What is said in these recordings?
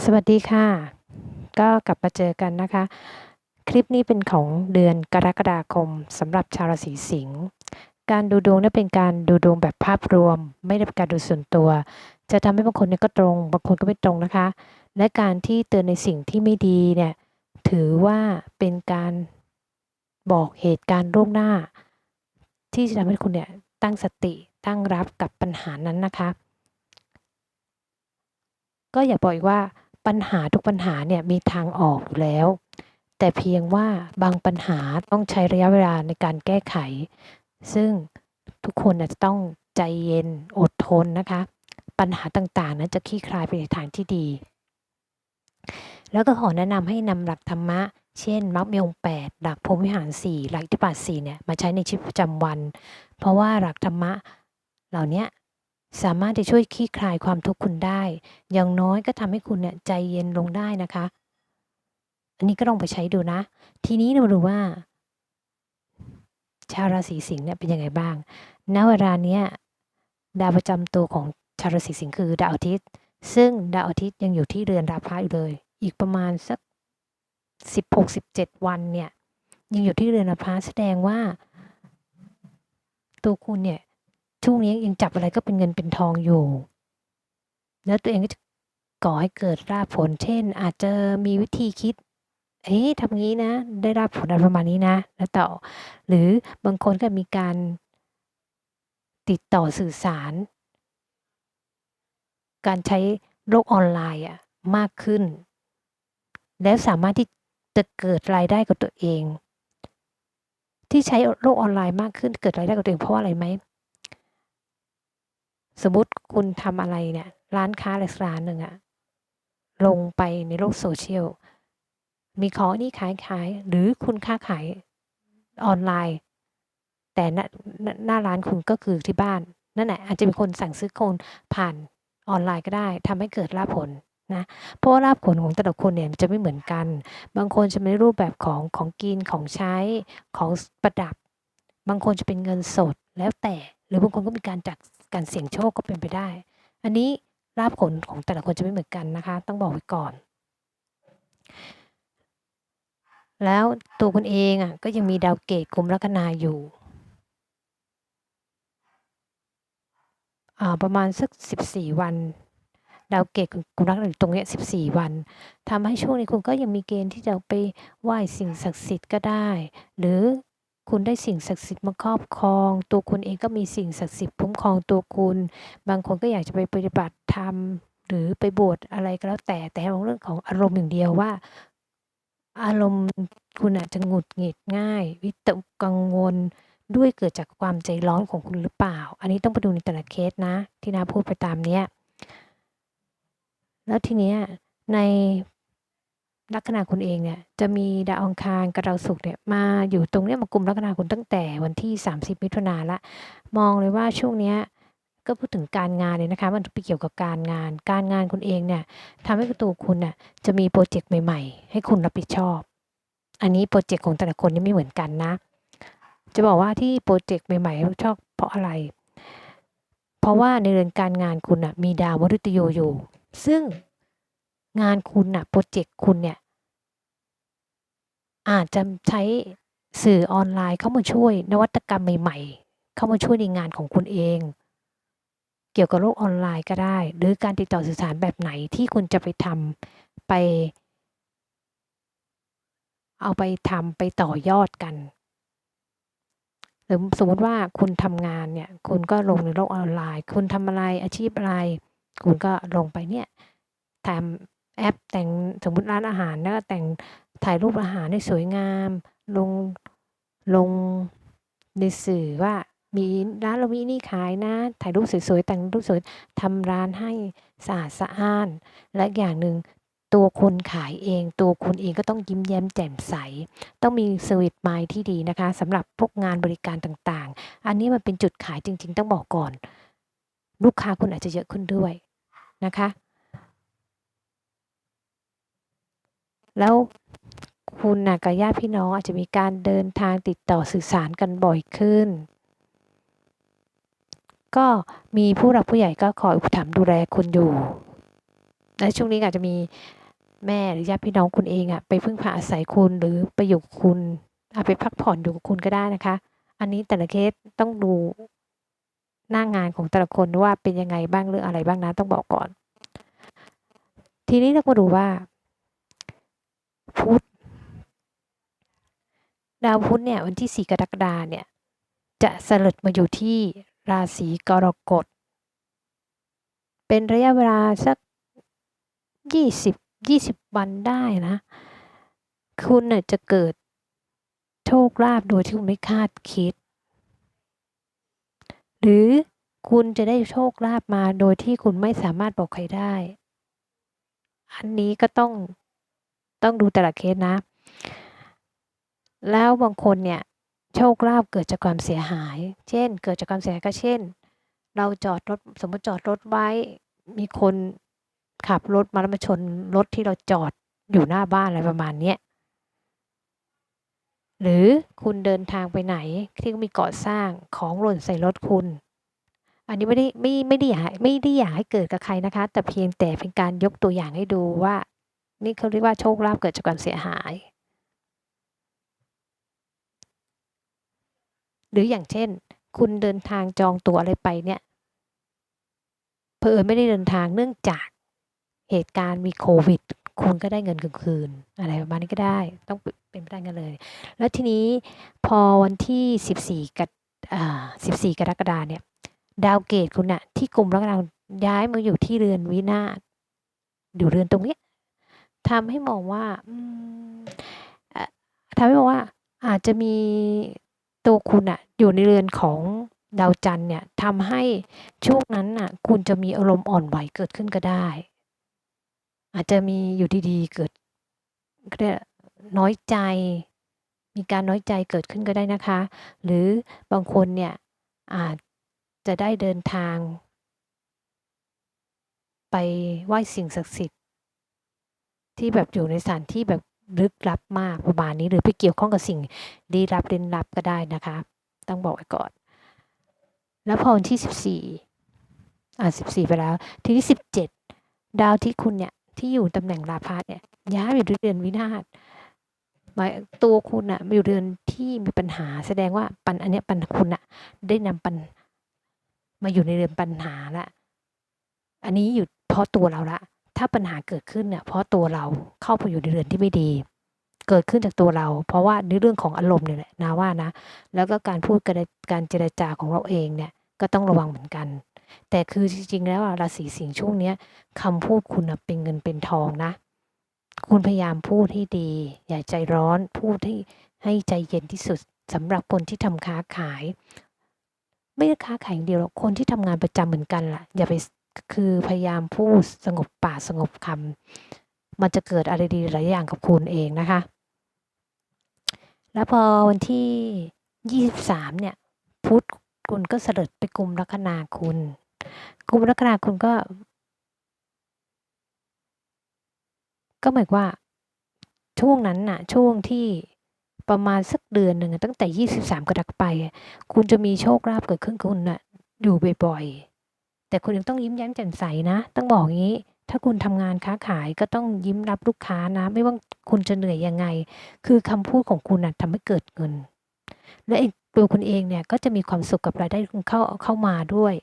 สวัสดีค่ะ ก็กลับมาเจอกันนะคะ คลิปนี้เป็นของเดือนกรกฎาคมสำหรับชาวราศีสิงห์การดูดวงนี่เป็นการดูดวงแบบภาพรวม ไม่ได้เป็นการดูส่วนตัว จะทำให้บางคนเนี่ยก็ตรง บางคนก็ไม่ตรงนะคะ และการที่เตือนในสิ่งที่ไม่ดีเนี่ยถือว่าเป็นการบอกเหตุการณ์ล่วงหน้า ที่จะทำให้คุณเนี่ยตั้งสติตั้งรับกับปัญหานั้นนะคะ ก็อย่าบอกอีกว่า ปัญหาทุกปัญหาเนี่ยมีทางออกอยู่แล้ว แต่เพียงว่าบางปัญหาต้องใช้ระยะเวลาในการแก้ไข ซึ่งทุกคนจะต้องใจเย็นอดทนนะคะ ปัญหาต่างๆนั้นจะคลี่คลายไปในทางที่ดี แล้วก็ขอแนะนำให้นำหลักธรรมะ เช่นมรรคมีองค์แปดหลักพรหมวิหารสี่หลักอิทธิบาทสี่เนี่ยมาใช้ในชีวิตประจำวัน เพราะว่าหลักธรรมะเหล่านี้ สามารถจะช่วยคลี่คลายความทุกข์คุณได้ อย่างน้อยก็ทำให้คุณเนี่ยใจเย็นลงได้นะคะ อันนี้ก็ลองไปใช้ดูนะ ทีนี้เราดูว่า ชาวราศีสิงห์เนี่ยเป็นยังไงบ้าง ณ เวลาเนี้ยดาวประจำตัวของชาวราศีสิงห์คือดาวอาทิตย์ ซึ่งดาวอาทิตย์ยังอยู่ที่เรือนราพะอยู่เลย อีกประมาณสักสิบหกสิบเจ็ดวันเนี่ย ยังอยู่ที่เรือนราพะแสดงว่า ตัวคุณเนี่ย ช่วงนี้ยังจับอะไรก็เป็นเงินเป็นทองอยู่ แล้วตัวเองก็จะก่อให้เกิดราบผล เช่น อาจจะมีวิธีคิด เอ๊ะทำงี้นะ ได้ราบผลอะไรประมาณนี้นะ แล้วต่อ หรือบางคนก็มีการติดต่อสื่อสาร การใช้โลกออนไลน์อะมากขึ้น แล้วสามารถที่จะเกิดรายได้กับตัวเอง ที่ใช้โลกออนไลน์มากขึ้นเกิดรายได้กับตัวเองเพราะอะไรไหม สมมติคุณทำอะไรเนี่ย ร้านค้าอะไรสักร้านหนึ่งอะลงไปในโลกโซเชียล มีของนี่ขายขายหรือคุณค้าขายออนไลน์ แต่หน้าหน้าร้านคุณก็คือที่บ้าน นั่นแหละอาจจะมีคนสั่งซื้อคนผ่านออนไลน์ก็ได้ทำให้เกิดลาภผลนะเพราะว่าลาภผลของแต่ละคนเนี่ยจะไม่เหมือนกัน บางคนจะเป็นรูปแบบของของกินของใช้ของประดับ บางคนจะเป็นเงินสดแล้วแต่ หรือบางคนก็มีการจา การเสี่ยงโชคก็เป็นไปได้ อันนี้ลาภผลของแต่ละคนจะไม่เหมือนกันนะคะ ต้องบอกไว้ก่อน แล้วตัวคุณเองอะก็ยังมีดาวเกตกลุ่มลัคนาอยู่อ่าประมาณสักสิบสี่วัน ดาวเกตกลุ่มลัคนาอยู่ตรงเนี้ยสิบสี่วันทำให้ช่วงนี้คุณก็ยังมีเกณฑ์ที่จะไปไหว้สิ่งศักดิ์สิทธิ์ก็ได้ หรือ คุณได้สิ่งศักดิ์สิทธิ์มาครอบครอง ตัวคุณเองก็มีสิ่งศักดิ์สิทธิ์คุ้มครองตัวคุณ บางคนก็อยากจะไปปฏิบัติธรรมหรือไปบวชอะไรก็แล้วแต่แต่เรื่องของอารมณ์อย่างเดียวว่า อารมณ์คุณอาจจะหงุดหงิดง่าย วิตกกังวลด้วยเกิดจากความใจร้อนของคุณหรือเปล่า อันนี้ต้องไปดูในแต่ละเคสนะ ที่นาพูดไปตามเนี้ยแล้วทีเนี้ยใน ลัคนาคุณเองเนี่ยจะมีดาวอังคารกับดาวศุกร์เนี่ยมาอยู่ตรงเนี้ยมากลุ่มลัคนาคุณตั้งแต่วันที่ 30 มิถุนาละ มองเลยว่าช่วงเนี้ยก็พูดถึงการงานเลยนะคะ มันไปเกี่ยวกับการงาน การงานคุณเองเนี่ยทำให้ตัวคุณน่ะจะมีโปรเจกต์ใหม่ ๆ ให้คุณรับผิดชอบ อันนี้โปรเจกต์ของแต่ละคนนี่ไม่เหมือนกันนะ จะบอกว่าที่โปรเจกต์ใหม่ๆรับผิดชอบเพราะอะไร เพราะว่าในเรือนการงานคุณน่ะมีดาวมฤตยูอยู่ ซึ่งงานคุณน่ะโปรเจกต์คุณเนี่ย อาจจะใช้สื่อออนไลน์เข้ามาช่วยนวัตกรรมใหม่ ๆ เข้ามาช่วยในงานของคุณเอง เกี่ยวกับโลกออนไลน์ก็ได้ หรือการติดต่อสื่อสารแบบไหนที่คุณจะไปทำไป เอาไปทำไปต่อยอดกันหรือสมมติว่าคุณทำงานเนี่ย คุณก็ลงในโลกออนไลน์ คุณทำอะไรอาชีพอะไร คุณก็ลงไปเนี่ยทำแอปแต่งสมมติร้านอาหารแล้วก็แต่ง ถ่ายรูปอาหารให้สวยงาม ลงลงในสื่อว่ามีร้านเรามีนี่ขายนะ ถ่ายรูปสวยๆแต่งรูปสวยทำร้านให้สะอาดสะอ้าน และอย่างหนึ่งตัวคนขายเอง ตัวคุณเองก็ต้องยิ้มแย้มแจ่มใส ต้องมีสวิตไมล์ที่ดีนะคะสำหรับพวกงานบริการต่างๆ อันนี้มันเป็นจุดขายจริง ๆ ต้องบอกก่อน ลูกค้าคุณอาจจะเยอะขึ้นด้วยนะคะ แล้ว คุณนะกับญาติพี่น้องอาจจะมีการเดินทางติดต่อสื่อสารกันบ่อยขึ้น ก็มีผู้หลักผู้ใหญ่ก็คอยอุปถัมภ์ดูแลคุณอยู่ และช่วงนี้อาจจะมีแม่หรือญาติพี่น้องคุณเองอะไปพึ่งพาอาศัยคุณหรือไปอยู่คุณอาไปพักผ่อนอยู่กับคุณก็ได้นะคะ อันนี้แต่ละเคสต้องดูหน้างานของแต่ละคนว่าเป็นยังไงบ้างเรื่องอะไรบ้างนะต้องบอกก่อน ทีนี้เรามาดูว่าพุธ ดาวพุธเนี่ยวันที่ 4 กรกฎาเนี่ย จะสลิดมาอยู่ที่ราศีกรกฎ เป็นระยะเวลาสัก 20 20 วันได้นะ คุณเนี่ยจะเกิดโชคลาภโดยที่คุณไม่คาดคิด หรือคุณจะได้โชคลาภมาโดยที่คุณไม่สามารถบอกใครได้ อันนี้ก็ต้องต้องดูแต่ละเคสนะ แล้วบางคนเนี่ยโชคลาภเกิดจากความเสียหาย เช่น เกิดจากความเสียหายก็เช่น เราจอดรถสมมติจอดรถไว้ มีคนขับรถมาแล้วมาชนรถที่เราจอดอยู่หน้าบ้านอะไรประมาณเนี้หรือคุณเดินทางไปไหนที่มีก่อสร้างของหล่นใส่รถคุณ อันนี้ไม่ได้ไม่ไม่ได้อยากไม่ได้อยากให้เกิดกับใครนะคะ แต่เพียงแต่เป็นการยกตัวอย่างให้ดูว่า นี่เขาเรียกว่าโชคลาภเกิดจากความเสียหาย หรืออย่างเช่น คุณเดินทางจองตั๋วอะไรไปเนี่ยเพอเอิญไม่ได้เดินทางเนื่องจากเหตุการณ์มีโควิด คุณก็ได้เงินคืนอะไรประมาณนี้ก็ได้ ต้องเป็นไปได้กันเลย แล้วทีนี้พอวันที่ 14 กับ14 กรกฎาเนี่ย ดาวเกตคุณน่ะที่กลุ่มลัคนาย้ายมาอยู่ที่เรือนวินาศอยู่เรือนตรงนี้ทำให้มองว่าทำให้มองว่าอาจจะมี ตัวคุณอะอยู่ในเรือนของดาวจันทร์เนี่ยทำให้ช่วงนั้นน่ะคุณจะมีอารมณ์อ่อนไหวเกิดขึ้นก็ได้ อาจจะมีอยู่ดีๆเกิดเรียกน้อยใจ มีการน้อยใจเกิดขึ้นก็ได้นะคะ หรือบางคนเนี่ยอาจจะได้เดินทาง ไปไหว้สิ่งศักดิ์สิทธิ์ที่แบบอยู่ในสถานที่แบบ ลึกลับมากประมาณนี้หรือไปเกี่ยวข้องกับสิ่งลี้ลับเร้นลับก็ได้นะคะ ต้องบอกไว้ก่อน แล้วพอวันที่สิบสี่อ่าสิบสี่ไปแล้ว ทีที่สิบเจ็ดดาวที่คุณเนี่ยที่อยู่ตำแหน่งราพาเนี่ยย้ายไปอยู่เดือนวินาศหมายตัวคุณอะมาอยู่เดือนที่มีปัญหา แสดงว่าปันอันเนี้ยปันคุณอะได้นำปันมาอยู่ในเรือนปัญหาละ อันนี้อยู่เพราะตัวเราละ ถ้าปัญหาเกิดขึ้นเนี่ยเพราะตัวเราเข้าไปอยู่ในเรือนที่ไม่ดี เกิดขึ้นจากตัวเรา เพราะว่าในเรื่องของอารมณ์เนี่ยแหละนะว่านะ แล้วก็การพูดการเจรจาของเราเองเนี่ยก็ต้องระวังเหมือนกัน แต่คือจริงๆ แล้วราศีสิงห์ช่วงนี้คำพูดคุณเป็นเงินเป็นทองนะ คุณพยายามพูดให้ดี อย่าใจร้อนพูดให้ให้ใจเย็นที่สุดสำหรับคนที่ทำค้าขาย ไม่ได้ค้าขายอย่างเดียวหรอกคนที่ทำงานประจำเหมือนกันล่ะ อย่าไป คือพยายามพูดสงบปากสงบคำมันจะเกิดอะไรดีหลายอย่างกับคุณเองนะคะ แล้วพอวันที่ 23 เนี่ย พุธคุณก็เสด็จไปกลุ่มลัคนาคุณกลุ่มลัคนาคุณก็ ก็หมายว่าช่วงนั้นน่ะ ช่วงที่ประมาณสักเดือนหนึ่งตั้งแต่ 23 กรกฎาคมไป คุณจะมีโชคลาภเกิดขึ้นกับคุณน่ะ อยู่บ่อยๆ แต่คุณยังต้องยิ้มแย้มแจ่มใสนะ ต้องบอกงี้ ถ้าคุณทำงานค้าขายก็ต้องยิ้มรับลูกค้านะ ไม่ว่าคุณจะเหนื่อยยังไง คือคำพูดของคุณน่ะทำให้เกิดเงิน และตัวคุณเองเนี่ยก็จะมีความสุขกับรายได้คุณเข้าเข้ามาด้วย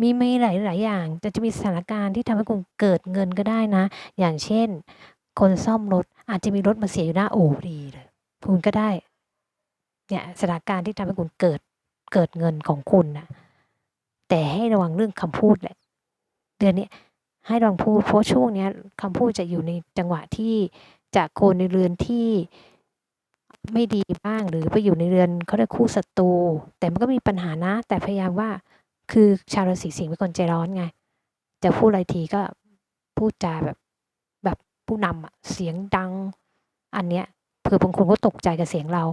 มีไม่หลายหลายอย่างแต่จะมีสถานการณ์ที่ทำให้คุณเกิดเงินก็ได้นะ อย่างเช่น คนซ่อมรถอาจจะมีรถมาเสียอยู่หน้าโอ่ดีเลยคุณก็ได้เนี่ยสถานการณ์ที่ทำให้คุณเกิดเกิดเงินของคุณน่ะ แต่ให้ระวังเรื่องคำพูดแหละ เดือนนี้ให้ระวังพูดเพราะช่วงนี้คำพูดจะอยู่ในจังหวะที่จากโคนในเรือนที่ไม่ดีบ้างหรือไปอยู่ในเรือนเขาได้คู่ศัตรูแต่มันก็มีปัญหานะ แต่พยายามว่าคือชาวราศีสิงห์เป็นคนใจร้อนไง จะพูดอะไรทีก็พูดจาแบบแบบผู้นำอะเสียงดัง อันเนี้ยเผื่อบางคนก็ตกใจกับเสียงเรา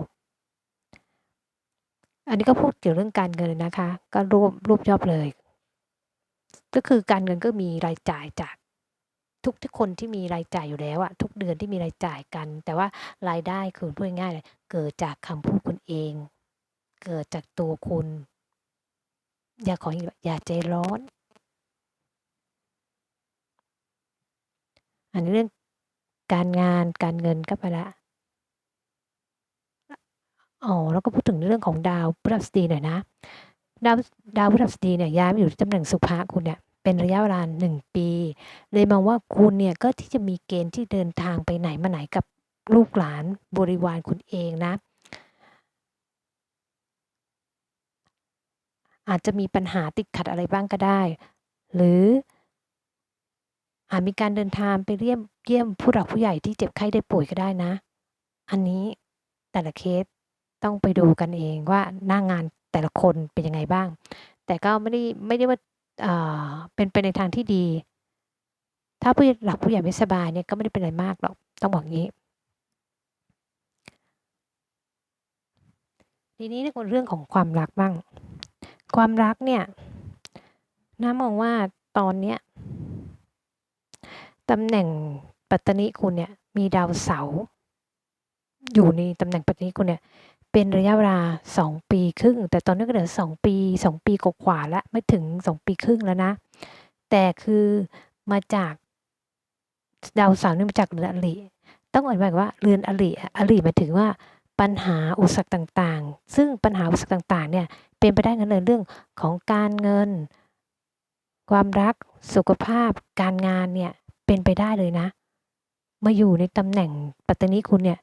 อันนี้ก็พูดเกี่ยวเรื่องการเงินนะคะ ก็รวบรวบยอบเลย ก็คือการเงินก็มีรายจ่ายจากทุกทุกคนที่มีรายจ่ายอยู่แล้วอะทุกเดือนที่มีรายจ่ายกัน แต่ว่ารายได้คือพูดง่ายเลยเกิดจากคำพูดคุณเอง เกิดจากตัวคุณ อย่าขออย่าใจร้อน อันนี้เรื่องการงานการเงินก็ไปล้ว อ๋อแล้วก็พูดถึงเรื่องของดาวพฤหัสบดีหน่อยนะ ดาวดาวพฤหัสบดีเนี่ยย้ายมาอยู่ที่ตำแหน่งสุภะคุณเนี่ยเป็นระยะเวลาหนึ่งปี เลยมองว่าคุณเนี่ยก็ที่จะมีเกณฑ์ที่เดินทางไปไหนมาไหนกับลูกหลานบริวารคุณเองนะ อาจจะมีปัญหาติดขัดอะไรบ้างก็ได้ หรืออาจมีการเดินทางไปเยี่ยมเยี่ยมผู้หลักผู้ใหญ่ที่เจ็บไข้ได้ป่วยก็ได้นะ อันนี้แต่ละเคส ต้องไปดูกันเองว่าหน้างานแต่ละคนเป็นยังไงบ้าง แต่ก็ไม่ได้ไม่ได้ว่าเป็นไปในทางที่ดี ถ้าผู้หลักผู้ใหญ่ไม่สบายเนี่ยก็ไม่ได้เป็นอะไรมากหรอกต้องบอกงี้ทีนี้ในเรื่องของความรักบ้าง ความรักเนี่ยน้ามองว่าตอนเนี้ยตำแหน่งปัตตนิคุณเนี่ยมีดาวเสา อยู่ในตำแหน่งปัตตนิคุณเนี่ย เป็นระยะเวลาสองปีครึ่ง แต่ตอนนี้ก็เหลือสองปีสองปีกว่าแล้วไม่ถึงสองปีครึ่งแล้วนะ แต่คือมาจากดาวเสาร์นี่มาจากเรือนอริต้องอธิบายว่าเรือนอริอริหมายถึงว่าปัญหาอุปสรรคต่างๆ ซึ่งปัญหาอุปสรรคต่างๆ เนี่ยเป็นไปได้กันเลยเรื่องของการเงิน ความรักสุขภาพ การงานเนี่ยเป็นไปได้เลยนะ มาอยู่ในตำแหน่งปัตตานีคุณเนี่ย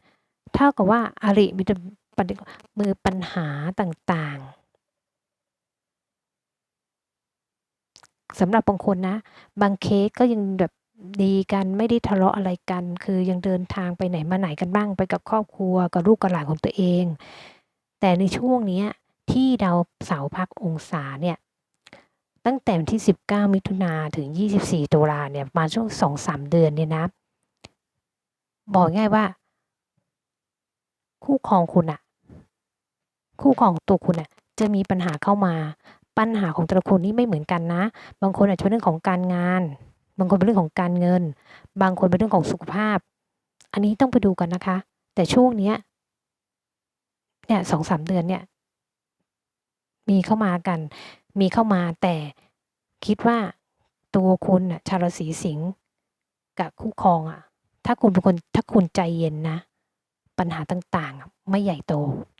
เท่ากับว่าอาริมี มือปัญหาต่างๆสำหรับบางคนนะ บางเคสก็ยังแบบดีกันไม่ได้ทะเลาะอะไรกัน คือยังเดินทางไปไหนมาไหนกันบ้างไปกับครอบครัวกับลูกกับหลานของตัวเอง แต่ในช่วงนี้ที่ดาวเสาร์พักองศาเนี่ยตั้งแต่วันที่ 19 มิถุนาถึง 24 ตุลาเนี่ยมาช่วง 2-3 เดือนเนี่ยนะ บอกง่ายว่า คู่ครองคุณอะ คู่ครองตัวคุณอะจะมีปัญหาเข้ามา ปัญหาของแต่ละคนนี่ไม่เหมือนกันนะ บางคนอาจจะเป็นเรื่องของการงาน บางคนเป็นเรื่องของการเงิน บางคนเป็นเรื่องของสุขภาพ อันนี้ต้องไปดูกันนะคะ แต่ช่วงเนี้ยเนี่ยสองสามเดือนเนี่ย มีเข้ามากัน มีเข้ามาแต่คิดว่าตัวคุณอะชาวราศีสิงห์กับคู่ครองอะถ้าคุณเป็นคนถ้าคุณใจเย็นนะ ปัญหาต่างๆ ไม่ใหญ่โต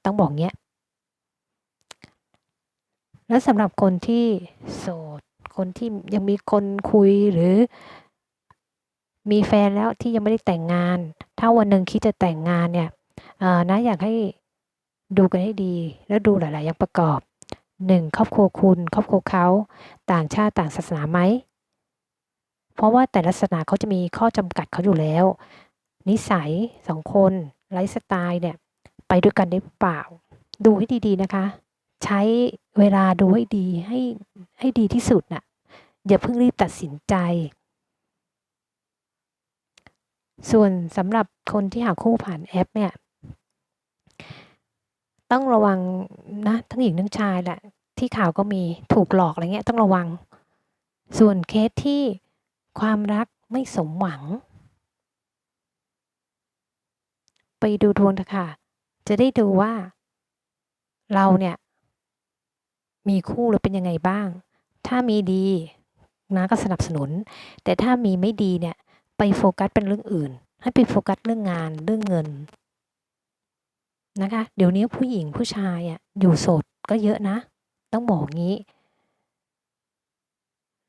ต้องบอกเงี้ย แล้วสำหรับคนที่โสด คนที่ยังมีคนคุยหรือ มีแฟนแล้วที่ยังไม่ได้แต่งงาน ถ้าวันหนึ่งคิดจะแต่งงานเนี่ยนะอยากให้ดูกันให้ดี แล้วดูหลายๆอย่างประกอบหนึ่งครอบครัวคุณ ครอบครัวเขาต่างชาติต่างศาสนาไหม เพราะว่าแต่ละศาสนาเขาจะมีข้อจำกัดเขาอยู่แล้ว นิสัยสองคนไลฟ์สไตล์เนี่ย ไปด้วยกันได้เปล่า ดูให้ดีๆนะคะ ใช้เวลาดูให้ดีให้ให้ดีที่สุดนะ่ะ อย่าเพิ่งรีบตัดสินใจ ส่วนสำหรับคนที่หาคู่ผ่านแอปเนี่ย ต้องระวังนะทั้งหญิงทั้งชายแหละ ที่ข่าวก็มีถูกหลอกอะไรเงี้ยต้องระวัง ส่วนเคสที่ความรักไม่สมหวัง ไปดูดวงเถอะค่ะ จะได้ดูว่าเราเนี่ย มีคู่หรือเป็นยังไงบ้าง ถ้ามีดีนะก็สนับสนุน แต่ถ้ามีไม่ดีเนี่ย ไปโฟกัสเป็นเรื่องอื่น ให้ไปโฟกัสเรื่องงานเรื่องเงินนะคะ เดี๋ยวนี้ผู้หญิงผู้ชายอะอยู่โสดก็เยอะนะ ต้องบอกงี้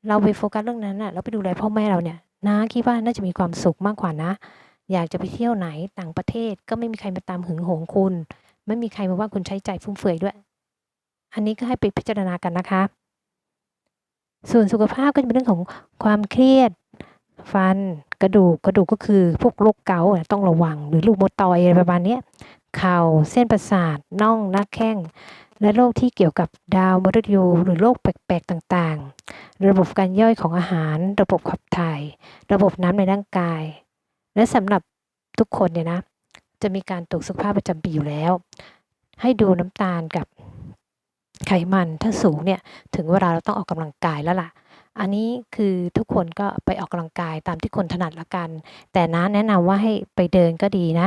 เราไปโฟกัสเรื่องนั้นอะเราไปดูแลพ่อแม่เราเนี่ยนะคิดว่าน่าจะมีความสุขมากกว่านะ อยากจะไปเที่ยวไหนต่างประเทศก็ไม่มีใครมาตามหึงหวงคุณ ไม่มีใครมาว่าคุณใช้ใจฟุ่มเฟือยด้วย อันนี้ก็ให้ไปพิจารณากันนะคะ ส่วนสุขภาพก็จะเป็นเรื่องของความเครียด ฟันกระดูกกระดูกก็คือพวกโรคเกาต์ต้องระวัง หรือลูกมดตอยอะไรประมาณนี้เข่าเส้นประสาทน่องนักแข้งและโรคที่เกี่ยวกับดาวมฤตยูหรือโรคแปลกๆต่างๆ ระบบการย่อยของอาหาร ระบบขับถ่าย ระบบน้ำในร่างกาย และสำหรับทุกคนเนี่ยนะ จะมีการตรวจสุขภาพประจำปีอยู่แล้ว ให้ดูน้ำตาลกับ ไขมันถ้าสูงเนี่ยถึงเวลาเราต้องออกกำลังกายแล้วล่ะ อันนี้คือทุกคนก็ไปออกกำลังกายตามที่คนถนัดละกัน แต่นะแนะนำว่าให้ไปเดินก็ดีนะ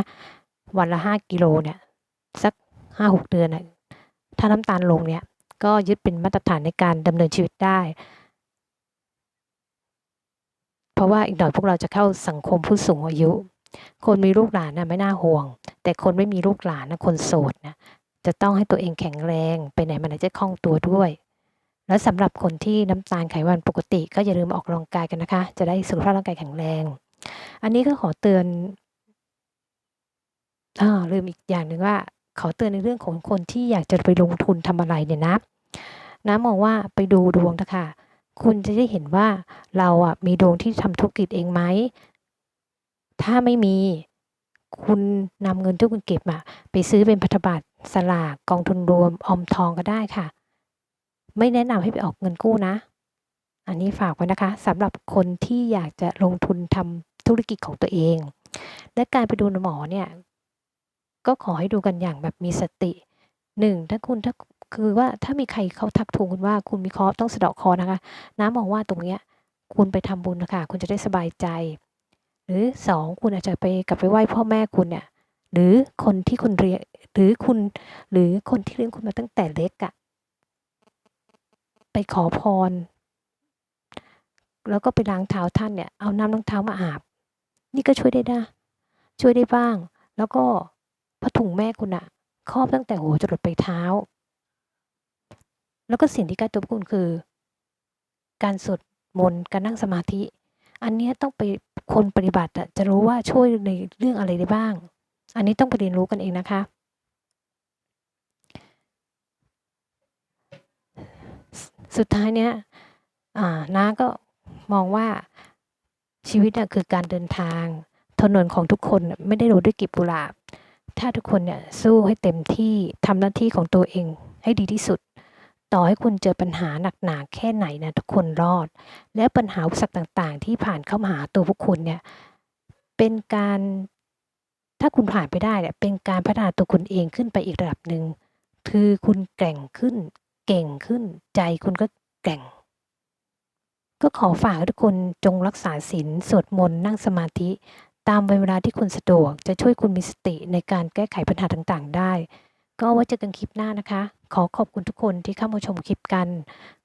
วันละห้ากิโลเนี่ยสักห้าหกเดือนถ้าน้ำตาลลงเนี่ยก็ยึดเป็นมาตรฐานในการดำเนินชีวิตได้ เพราะว่าอีกหน่อยพวกเราจะเข้าสังคมผู้สูงอายุ คนมีลูกหลานนะไม่น่าห่วง แต่คนไม่มีลูกหลานนะคนโสดนะ จะต้องให้ตัวเองแข็งแรงไปไหนมาไหนจะคล่องตัวด้วย แล้วสำหรับคนที่น้ำตาลไขมันปกติ ก็อย่าลืมออกกำลังกายกันนะคะ จะได้สุขภาพร่างกายแข็งแรง อันนี้ก็ขอเตือนอ่าลืมอีกอย่างหนึ่งว่า ขอเตือนในเรื่องของคนที่อยากจะไปลงทุนทำอะไรเนี่ยนะน้ามองว่าไปดูดวงนะคะคุณจะได้เห็นว่าเราอะมีดวงที่ทำธุรกิจเองไหมถ้าไม่มีคุณนำเงินที่คุณเก็บอะไปซื้อเป็นพันธบัตร สลากกองทุนรวมออมทองก็ได้ค่ะ ไม่แนะนำให้ไปออกเงินกู้นะ อันนี้ฝากไว้นะคะสำหรับคนที่อยากจะลงทุนทำธุรกิจของตัวเอง และการไปดูหมอเนี่ยก็ขอให้ดูกันอย่างแบบมีสติหนึ่งถ้าคุณถ้าคือว่าถ้ามีใครเขาทักทวงคุณว่าคุณมีคราะห์ต้องสะเดาะคราะห์นะคะ น้ามองว่าตรงเนี้ยคุณไปทำบุญนะคะคุณจะได้สบายใจ หรือสองคุณอาจจะไปกลับไปไหว้พ่อแม่คุณเนี่ย หรือคนที่คุณเรียนหรือคุณหรือคนที่เลี้ยงคุณมาตั้งแต่เล็กอะไปขอพร แล้วก็ไปล้างเท้าท่านเนี่ยเอาน้ำล้างเท้ามาอาบ นี่ก็ช่วยได้นะช่วยได้บ้าง แล้วก็ผ้าถุงแม่คุณอะครอบตั้งแต่หัวจรดไปเท้า แล้วก็สิ่งที่ใกล้ตัวคุณคือ การสวดมนต์การนั่งสมาธิ อันนี้ต้องไปคนปฏิบัติจะรู้ว่าช่วยในเรื่องอะไรได้บ้าง อันนี้ต้องไปเรียนรู้กันเองนะคะ สุดท้ายเนี้ยน้าก็มองว่าชีวิตคือการเดินทาง ถนนของทุกคนไม่ได้โรยด้วยกลีบกุหลาบ ถ้าทุกคนเนี่ยสู้ให้เต็มที่ทำหน้าที่ของตัวเองให้ดีที่สุด ต่อให้คุณเจอปัญหาหนักหนาแค่ไหนนะทุกคนรอด และปัญหาอุปสรรคต่างๆ ที่ผ่านเข้ามาหาตัวพวกคุณเนี่ยเป็นการ ถ้าคุณผ่านไปได้เนี่ยเป็นการพัฒนาตัวคุณเองขึ้นไปอีกระดับหนึ่งคือคุณแกร่งขึ้น เก่งขึ้น ใจคุณก็แกร่ง ก็ขอฝากทุกคนจงรักษาศีลสวดมนต์นั่งสมาธิ ตามเวลาที่คุณสะดวก จะช่วยคุณมีสติในการแก้ไขปัญหาต่างๆ ได้ ก็ไว้เจอกันคลิปหน้านะคะ ขอขอบคุณทุกคนที่เข้ามาชมคลิปกัน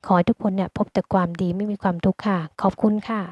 ขอให้ทุกคนเนี่ยพบแต่ความดีไม่มีความทุกข์ค่ะ ขอบคุณค่ะ